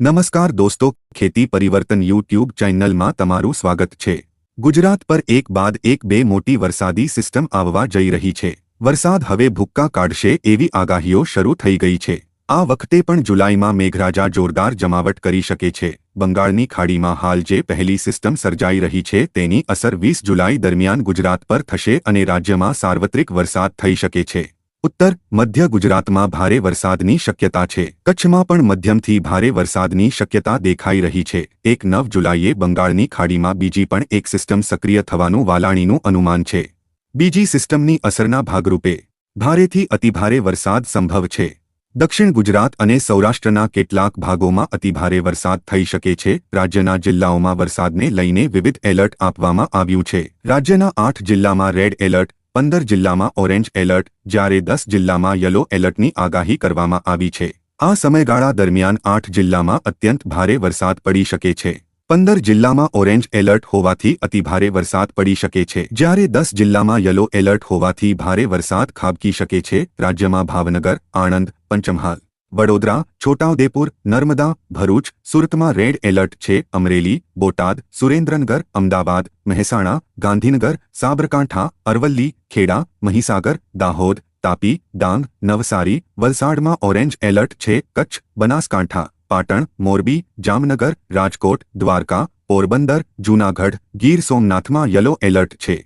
નમસ્કાર દોસ્તો, ખેતી પરિવર્તન યુટ્યુબ ચેનલમાં તમારું સ્વાગત છે. ગુજરાત પર એક બાદ એક બે મોટી વરસાદી સિસ્ટમ આવવા જઈ રહી છે. વરસાદ હવે ભૂક્કા કાઢશે એવી આગાહીઓ શરૂ થઈ ગઈ છે. આ વખતે પણ જુલાઈમાં મેઘરાજા જોરદાર જમાવટ કરી શકે છે. બંગાળની ખાડીમાં હાલ જે પહેલી સિસ્ટમ સર્જાઈ રહી છે તેની અસર વીસ જુલાઈ દરમિયાન ગુજરાત પર થશે અને રાજ્યમાં સાર્વત્રિક વરસાદ થઈ શકે છે. ઉત્તર, મધ્ય ગુજરાતમાં ભારે વરસાદની શક્યતા છે. કચ્છમાં પણ મધ્યમથી ભારે વરસાદની શક્યતા દેખાઈ રહી છે. એક નવ જુલાઈએ બંગાળની ખાડીમાં બીજી પણ એક સિસ્ટમ સક્રિય થવાનું વાલાણીનું અનુમાન છે. બીજી સિસ્ટમની અસરના ભાગરૂપે ભારેથી અતિભારે વરસાદ સંભવ છે. દક્ષિણ ગુજરાત અને સૌરાષ્ટ્રના કેટલાક ભાગોમાં અતિભારે વરસાદ થઈ શકે છે. રાજ્યના જિલ્લાઓમાં વરસાદને લઈને વિવિધ એલર્ટ આપવામાં આવ્યું છે. રાજ્યના આઠ જિલ્લામાં રેડ એલર્ટ પંદર જિલ્લામાં ઓરેન્જ એલર્ટ, જ્યારે દસ જિલ્લામાં યલો એલર્ટની આગાહી કરવામાં આવી છે. આ સમયગાળા દરમિયાન આઠ જિલ્લામાં અત્યંત ભારે વરસાદ પડી શકે છે. પંદર જિલ્લામાં ઓરેન્જ એલર્ટ હોવાથી અતિભારે વરસાદ પડી શકે છે. જ્યારે દસ જિલ્લામાં યલો એલર્ટ હોવાથી ભારે વરસાદ ખાબકી શકે છે. રાજ્યમાં ભાવનગર, આણંદ, પંચમહાલ. વડોદરા છોટાઉદેપુર નર્મદા ભરૂચ સુરતમાં રેડ એલર્ટ છે અમરેલી બોટાદ સુરેન્દ્રનગર અમદાવાદ મહેસાણા ગાંધીનગર સાબરકાંઠા અરવલ્લી ખેડા મહીસાગર દાહોદ તાપી ડાંગ નવસારી વલસાડમાં ઓરેન્જ એલર્ટ છે કચ્છ બનાસકાંઠા પાટણ મોરબી જામનગર રાજકોટ દ્વારકા પોરબંદર જૂનાગઢ ગીર સોમનાથમાં યલો એલર્ટ છે